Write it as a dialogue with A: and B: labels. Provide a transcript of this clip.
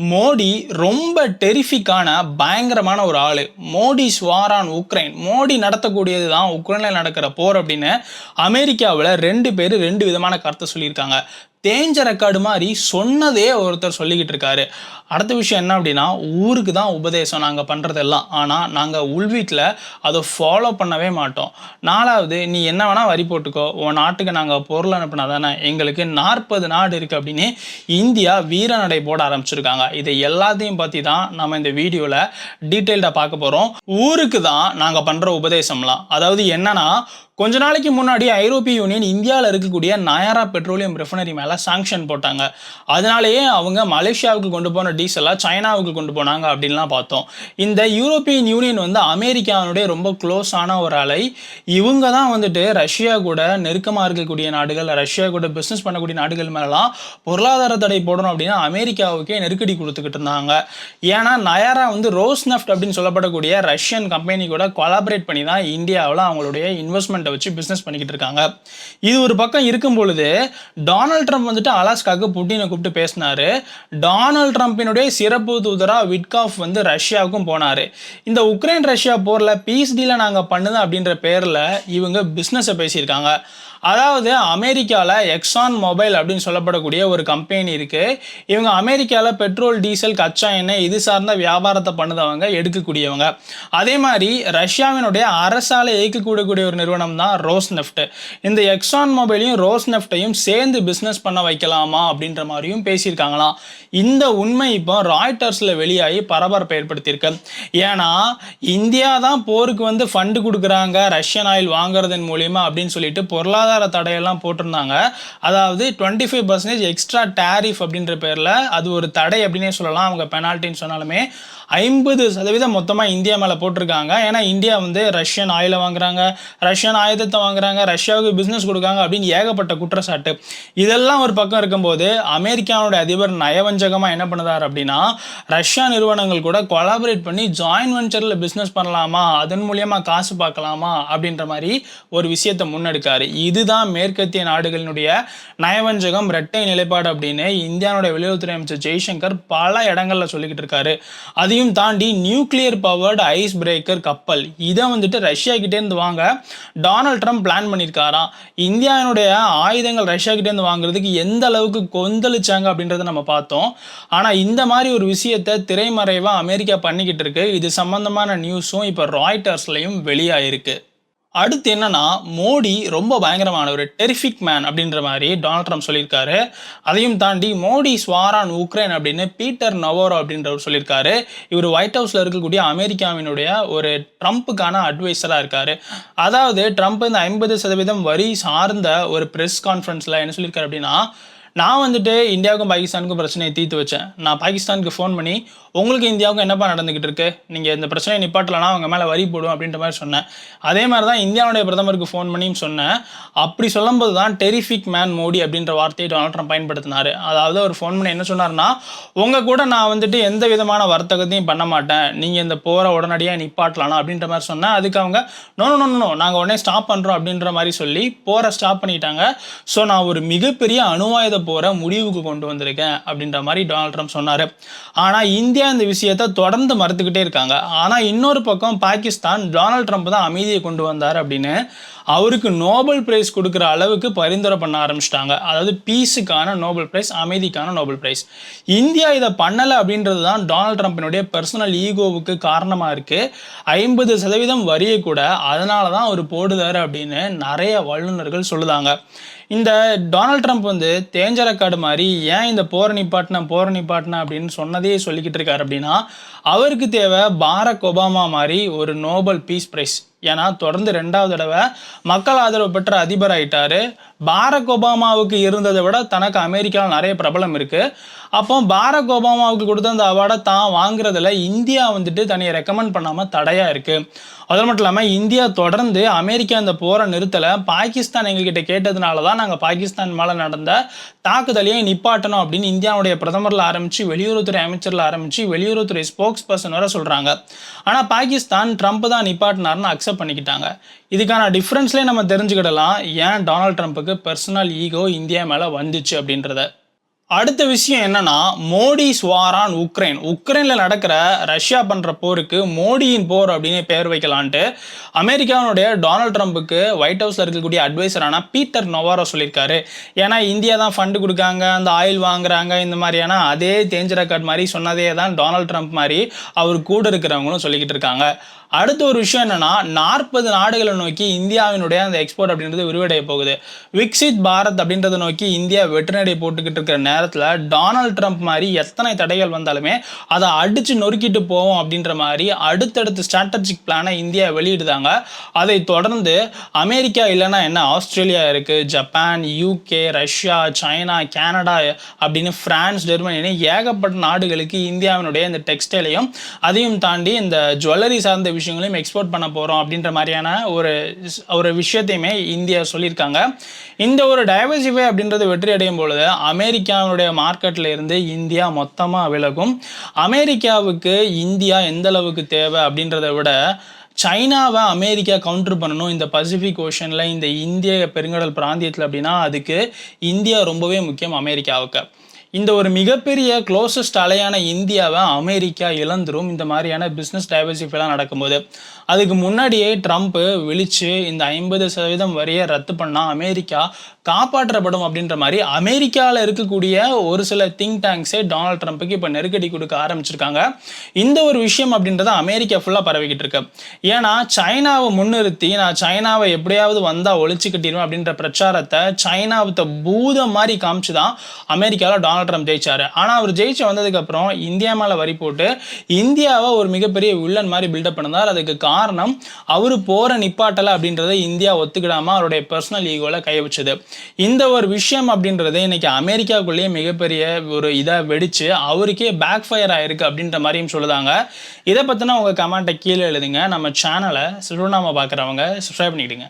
A: மோடி ரொம்ப டெரிஃபிக்கான பயங்கரமான ஒரு ஆள். Modi war on Ukraine. Modi நடத்தக்கூடியது தான் உக்ரைனில் நடக்கிற போர் அப்படின்னு அமெரிக்காவில் ரெண்டு பேர் ரெண்டு விதமான கருத்தை சொல்லியிருக்காங்க. தேஞ்ச ரெக்கார்டு மாதிரி சொன்னதே ஒருத்தர் சொல்லிக்கிட்டு இருக்காரு அடுத்த விஷயம் என்ன அப்படின்னா ஊருக்கு தான் உபதேசம் நாங்கள் பண்ணுறதெல்லாம் ஆனால் நாங்கள் உள்வீட்டில் அதை ஃபாலோ பண்ணவே மாட்டோம். நாலாவது நீ என்ன வேணால் வரி போட்டுக்கோ. உன் நாட்டுக்கு நாங்கள் பொருள் அனுப்பினா தானே? எங்களுக்கு நாற்பது நாடு இருக்குது அப்படின்னு இந்தியா வீரநடை போட ஆரம்பிச்சிருக்காங்க. இதை எல்லாத்தையும் பற்றி தான் நம்ம இந்த வீடியோவில் டீட்டெயில்டாக பார்க்க போகிறோம் ஊருக்கு தான் நாங்கள் பண்ணுற உபதேசம்லாம். அதாவது என்னன்னா கொஞ்ச நாளைக்கு முன்னாடி ஐரோப்பிய யூனியன் இந்தியாவில் இருக்கக்கூடிய நயாரா பெட்ரோலியம் ரெஃபினரி மேலே சாங்ஷன் போட்டாங்க. அதனாலேயே அவங்க மலேசியாவுக்கு கொண்டு போன டீசலாக சைனாவுக்கு கொண்டு போனாங்க அப்படின்லாம் பார்த்தோம். இந்த யூரோப்பியன் யூனியன் வந்து அமெரிக்காவுடைய ரொம்ப க்ளோஸான ஒரு அலை. இவங்க தான் வந்துட்டு ரஷ்யா கூட நெருக்கமாக இருக்கக்கூடிய நாடுகள் ரஷ்யா கூட பிஸ்னஸ் பண்ணக்கூடிய நாடுகள் மேலாம் பொருளாதார தடை போடணும் அப்படின்னா அமெரிக்காவுக்கே நெருக்கடி கொடுத்துக்கிட்டு இருந்தாங்க. ஏன்னா நயாரா வந்து ரோஸ் நெஃப்ட் அப்படின்னு சொல்லப்படக்கூடிய ரஷ்யன் கம்பெனி கூட கொலாபரேட் பண்ணி தான் இந்தியாவில் அவங்களுடைய இன்வெஸ்ட்மெண்ட்டை வச்சு பிஸ்னஸ் பண்ணிக்கிட்டு இருக்காங்க. இது ஒரு பக்கம் இருக்கும் பொழுது டொனால்ட் ட்ரம்ப் வந்துட்டு அலாஸ்காவுக்கு புட்டினை கூப்பிட்டு பேசினாரு. டொனால்ட் ட்ரம்ப்பினுடைய சிறப்பு தூதரா விட்காஃப் வந்து ரஷ்யாவுக்கும் போனார். இந்த உக்ரைன் ரஷ்யா போரில் பீஸ் டீலை நாங்கள் பண்ணுது அப்படின்ற பேரில் இவங்க பிஸ்னஸை பேசியிருக்காங்க. அதாவது அமெரிக்காவில் எக்ஸான் மொபைல் அப்படின்னு சொல்லப்படக்கூடிய ஒரு கம்பெனி இருக்குது இவங்க அமெரிக்காவில் பெட்ரோல் டீசல் கச்சா எண்ணெய் இது சார்ந்த வியாபாரத்தை பண்ணுதவங்க எடுக்கக்கூடியவங்க. அதே மாதிரி ரஷ்யாவினுடைய அரசால் இயக்கக்கூடக்கூடிய ஒரு நிறுவனம் தான் ரோஸ் நெஃப்ட் இந்த எக்ஸான் மொபைலையும் ரோஸ் நெஃப்டையும் சேர்ந்து பிஸ்னஸ் பண்ண வைக்கலாமா அப்படின்ற மாதிரியும் பேசியிருக்காங்களாம். இந்த உண்மை இப்போ ராய்டர்ஸில் வெளியாகி பரபரப்பை ஏற்படுத்தியிருக்கு. ஏன்னா இந்தியா தான் போருக்கு வந்து ஃபண்டு கொடுக்குறாங்க ரஷ்யன் ஆயில் வாங்குறதன் மூலியமா அப்படின்னு சொல்லிட்டு பொருளாதார தடையெல்லாம் போட்டிருந்தாங்க. அதாவது twenty five percentage extra tariff அப்படின்ற பேரில் அது ஒரு தடை அப்படின்னே சொல்லலாம். அவங்க பெனால்ட்டின்னு சொன்னாலுமே ஐம்பது சதவீதம் மொத்தமாக இந்தியா மேலே போட்டிருக்காங்க. ஏன்னா இந்தியா வந்து ரஷ்யன் ஆயிலை வாங்குறாங்க ரஷ்யன் ஆயுதத்தை வாங்குறாங்க ரஷ்யாவுக்கு பிஸ்னஸ் கொடுக்காங்க அப்படின்னு ஏகப்பட்ட குற்றச்சாட்டு. இதெல்லாம் ஒரு பக்கம் இருக்கும்போது அமெரிக்காவோட அதிபர் நயவஞ்சகமாக என்ன பண்ணுதார் அப்படின்னா ரஷ்யா நிறுவனங்கள் கூட கொலாபரேட் பண்ணி ஜாயின் வெஞ்சரில் பிஸ்னஸ் பண்ணலாமா அதன் மூலியமாக காசு பார்க்கலாமா அப்படின்ற மாதிரி ஒரு விஷயத்தை முன்னெடுக்காரு. இதுதான் மேற்கத்திய நாடுகளினுடைய நயவஞ்சகம் இரட்டை நிலைப்பாடு அப்படின்னு இந்தியாவோட வெளியுறவுத்துறை அமைச்சர் ஜெய்சங்கர் பல இடங்களில் சொல்லிக்கிட்டு இருக்காரு. அதையும் தாண்டி நியூக்ளியர் பவர்டு ஐஸ் பிரேக்கர் கப்பல் இதை வந்துட்டு ரஷ்யா கிட்டேருந்து வாங்க டொனால்ட் ட்ரம்ப் பிளான் பண்ணியிருக்காராம். இந்தியாவினுடைய ஆயுதங்கள் ரஷ்யா கிட்டேருந்து வாங்குறதுக்கு எந்த அளவுக்கு கொந்தளிச்சாங்க அப்படின்றத நம்ம பார்த்தோம். ஆனால் இந்த மாதிரி ஒரு விஷயத்தை திரைமறைவாக அமெரிக்கா பண்ணிக்கிட்டு இருக்கு. இது சம்பந்தமான நியூஸும் இப்போ ராய்டர்ஸ்லையும் வெளியாயிருக்கு. அடுத்து என்னன்னா மோடி ரொம்ப பயங்கரமான ஒரு டெரிஃபிக் மேன் அப்படின்ற மாதிரி டொனால்ட் ட்ரம்ப் சொல்லியிருக்காரு. அதையும் தாண்டி மோடி ஸ்வாரான் உக்ரைன் அப்படின்னு பீட்டர் நவோரோ அப்படின்றவர் சொல்லியிருக்காரு. இவர் ஒயிட் ஹவுஸில் இருக்கக்கூடிய அமெரிக்காவினுடைய ஒரு ட்ரம்ப்புக்கான அட்வைசராக இருக்காரு. அதாவது ட்ரம்ப் இந்த ஐம்பது சதவீதம் வரி சார்ந்த ஒரு ப்ரெஸ் கான்ஃபரன்ஸில் என்ன சொல்லியிருக்காரு அப்படின்னா நான் வந்துட்டு இந்தியாவுக்கும் பாகிஸ்தானுக்கும் பிரச்சனையை தீர்த்து வச்சேன். நான் பாகிஸ்தானுக்கு ஃபோன் பண்ணி உங்களுக்கு இந்தியாவுக்கும் என்னப்பா நடந்துகிட்டு இருக்கு? நீங்கள் இந்த பிரச்சனையை நிப்பாட்டலனா அவங்க மேலே வரி போடும் அப்படின்ற மாதிரி சொன்னேன். அதே மாதிரி தான் இந்தியாவுடைய பிரதமருக்கு ஃபோன் பண்ணியும் சொன்னேன். அப்படி சொல்லும்போது தான் டெரிஃபிக் மேன் மோடி அப்படின்ற வார்த்தையை டொனால்ட் ட்ரம்ப் பயன்படுத்தினார். அதாவது அவர் ஃபோன் பண்ணி என்ன சொன்னார்னா உங்கள் கூட நான் வந்துட்டு எந்த விதமான வர்த்தகத்தையும் பண்ண மாட்டேன். நீங்கள் இந்த போரை உடனடியாக நிப்பாட்டலாம் அப்படின்ற மாதிரி சொன்னேன். அதுக்கு அவங்க நோ நோ நோ நாங்கள் உடனே ஸ்டாப் பண்ணுறோம் அப்படின்ற மாதிரி சொல்லி போரை ஸ்டாப் பண்ணிட்டாங்க. ஸோ நான் ஒரு மிகப்பெரிய அணுவாயுத போகிற முடிவுக்கு கொண்டு வந்திருக்கேன் அப்படின்ற மாதிரி டொனால்ட் ட்ரம்ப் சொன்னார். ஆனால் இந்தியா இந்த விஷயத்தை தொடர்ந்து மறுத்துக்கிட்டே இருக்காங்க. ஆனால் இன்னொரு பக்கம் பாகிஸ்தான் டொனால்ட் ட்ரம்ப் தான் அமைதியை கொண்டு வந்தார் அப்படின்னு அவருக்கு நோபல் பிரைஸ் கொடுக்குற அளவுக்கு பரிந்துரை பண்ண ஆரம்பிச்சிட்டாங்க. அதாவது பீஸுக்கான நோபல் பிரைஸ் அமைதிக்கான நோபல் பிரைஸ். இந்தியா இதை பண்ணலை அப்படின்றது தான் டொனால்ட் ட்ரம்ப்பினுடைய பர்சனல் ஈகோவுக்கு காரணமாக இருக்குது ஐம்பது சதவீதம் வரியை கூட அதனால தான் அவர் போடுதார் அப்படின்னு நிறைய வல்லுநர்கள் சொல்லுதாங்க. இந்த டொனால்ட் ட்ரம்ப் வந்து தேஞ்சரக்காடு மாதிரி ஏன் இந்த போரை நிப்பாட்டின போரை நிப்பாட்டின அப்படின்னு சொன்னதே சொல்லிக்கிட்டு இருக்காரு அப்படின்னா அவருக்கு தேவை பாரக் ஒபாமா மாதிரி ஒரு நோபல் பீஸ் பிரைஸ். ஏன்னா தொடர்ந்து ரெண்டாவது தடவை மக்கள் ஆதரவு பெற்ற அதிபர் ஆயிட்டாரு பாரக் ஒபாமாவுக்கு இருந்ததை விட தனக்கு அமெரிக்காவில் நிறைய பிரபலம் இருக்குது அப்போ பாரக் ஒபாமாவுக்கு கொடுத்த அந்த அவார்டை தான் வாங்குறதுல இந்தியா வந்துட்டு தனியை ரெக்கமெண்ட் பண்ணாமல் தடையாக இருக்குது அது மட்டும் இல்லாமல் இந்தியா தொடர்ந்து அமெரிக்கா இந்த போரை நிறுத்தலை. பாகிஸ்தான் எங்ககிட்ட கேட்டதுனால தான் நாங்கள் பாகிஸ்தான் மேலே நடந்த தாக்குதலையே நிப்பாட்டணும் அப்படின்னு இந்தியாவுடைய பிரதமரில் ஆரம்பித்து வெளியுறவுத்துறை அமைச்சரில் ஆரம்பித்து வெளியுறவுத்துறை ஸ்போக்ஸ் பர்சன் வர சொல்கிறாங்க ஆனால் பாகிஸ்தான் ட்ரம்ப் தான் நிப்பாட்டினார்னு அக்செப்ட் பண்ணிக்கிட்டாங்க. இதுக்கான டிஃப்ரென்ஸ்லேயே நம்ம தெரிஞ்சுக்கிடலாம். ஏன் டொனால்ட் ட்ரம்ப்புக்கு பர்சனல் ஈகோ இந்தியா மேலே வந்துச்சு அப்படின்றத. அடுத்த விஷயம் என்னன்னா மோடி ஸ்வாரான் உக்ரைன். உக்ரைனில் நடக்கிற ரஷ்யா பண்ணுற போருக்கு மோடியின் போர் அப்படின்னு பேர் வைக்கலான்ட்டு அமெரிக்காவுடைய டொனால்ட் ட்ரம்ப்புக்கு ஒயிட் ஹவுஸில் இருக்கக்கூடிய அட்வைசரான பீட்டர் நொவாரோ சொல்லியிருக்காரு. ஏன்னா இந்தியா தான் ஃபண்டு கொடுக்காங்க அந்த ஆயில் வாங்குறாங்க இந்த மாதிரியான அதே தேஞ்ச ரெக்கார்ட் மாதிரி சொன்னதே தான் டொனால்ட் ட்ரம்ப் மாதிரி அவர் கூட இருக்கிறவங்களும் சொல்லிக்கிட்டு இருக்காங்க. அடுத்த ஒரு விஷயம் என்னன்னா நாற்பது நாடுகளை நோக்கி இந்தியாவினுடைய அந்த எக்ஸ்போர்ட் அப்படின்றது விரிவடைய போகுது. விக்சித் பாரத் அப்படின்றத நோக்கி இந்தியா வெற்றிநடை போட்டுக்கிட்டு இருக்கிற நேரத்தில் டொனால்ட் ட்ரம்ப் மாதிரி எத்தனை தடைகள் வந்தாலுமே அதை அடித்து நொறுக்கிட்டு போவோம் அப்படின்ற மாதிரி அடுத்தடுத்து ஸ்ட்ராட்டஜிக் பிளானை இந்தியா வெளியிடுதாங்க. அதை தொடர்ந்து அமெரிக்கா இல்லைன்னா என்ன? ஆஸ்திரேலியா இருக்குது Japan UK Russia China Canada அப்படின்னு பிரான்ஸ் ஜெர்மனி ஏகப்பட்ட நாடுகளுக்கு இந்தியாவினுடைய இந்த டெக்ஸ்டைலையும் அதையும் தாண்டி இந்த ஜுவல்லரி சார்ந்த விஷயம் விஷயங்களையும் எக்ஸ்போர்ட் பண்ண போகிறோம் அப்படின்ற மாதிரியான ஒரு ஒரு விஷயத்தையுமே இந்தியா சொல்லியிருக்காங்க. இந்த ஒரு டைவர்சிஃபை அப்படின்றது வெற்றி அடையும் பொழுது அமெரிக்காவுடைய மார்க்கெட்டில் இருந்து இந்தியா மொத்தமாக விலகும். அமெரிக்காவுக்கு இந்தியா எந்த அளவுக்கு தேவை அப்படின்றத விட சைனாவை அமெரிக்கா கவுண்டர் பண்ணணும். இந்த பசிபிக் ஓஷனில் இந்த இந்திய பெருங்கடல் பிராந்தியத்தில் அப்படின்னா அதுக்கு இந்தியா ரொம்பவே முக்கியம் அமெரிக்காவுக்கு. இந்த ஒரு மிகப்பெரிய க்ளோசஸ்ட் அலையான இந்தியாவை அமெரிக்கா இழந்துரும். இந்த மாதிரியான பிஸ்னஸ் டைவர்சிஃபைலாம் நடக்கும்போது. அதுக்கு முன்னாடியே ட்ரம்ப்பு விழிச்சு இந்த ஐம்பது சதவீதம் வரியை ரத்து பண்ணால் அமெரிக்கா காப்பாற்றப்படும் அப்படின்ற மாதிரி அமெரிக்காவில் இருக்கக்கூடிய ஒரு சில திங்க் டேங்க்ஸே டொனால்ட் ட்ரம்ப்புக்கு இப்போ நெருக்கடி கொடுக்க ஆரம்பிச்சிருக்காங்க. இந்த ஒரு விஷயம் அப்படின்றத அமெரிக்கா ஃபுல்லாக பரவிக்கிட்டு இருக்கு. ஏன்னா சைனாவை முன்னிறுத்தி நான் சைனாவை எப்படியாவது வந்தால் ஒழிச்சு கட்டிடுவேன் அப்படின்ற பிரச்சாரத்தை சைனாவத்தை பூதம் மாதிரி காமிச்சு தான் அமெரிக்காவில் டொனால்ட் ட்ரம்ப் ஜெயிச்சார். ஆனால் அவர் ஜெயிச்சு வந்ததுக்கப்புறம் இந்தியா மேலே வரி போட்டு இந்தியாவை ஒரு மிகப்பெரிய வில்லன் மாதிரி பில்டப் பண்ணதால் அதுக்கு காரணம் அவர் போகிற நிப்பாட்டலை அப்படின்றத இந்தியா ஒத்துக்கிடாமல் அவருடைய பர்சனல் ஈகோவில் கை வச்சுது. இந்த ஒரு விஷயம் அப்படின்றது இன்னைக்கு அமெரிக்காவுக்குள்ளேயே மிகப்பெரிய ஒரு இதாக வெடித்து அவருக்கே பேக் ஃபயர் ஆகிருக்கு அப்படின்ற மாதிரியும் சொல்லுதாங்க. இதை பற்றின உங்கள் கமெண்ட்டை கீழே எழுதுங்க. நம்ம சேனலை சுருணாமல் பார்க்குறவங்க சப்ஸ்கிரைப் பண்ணிக்கிடுங்க.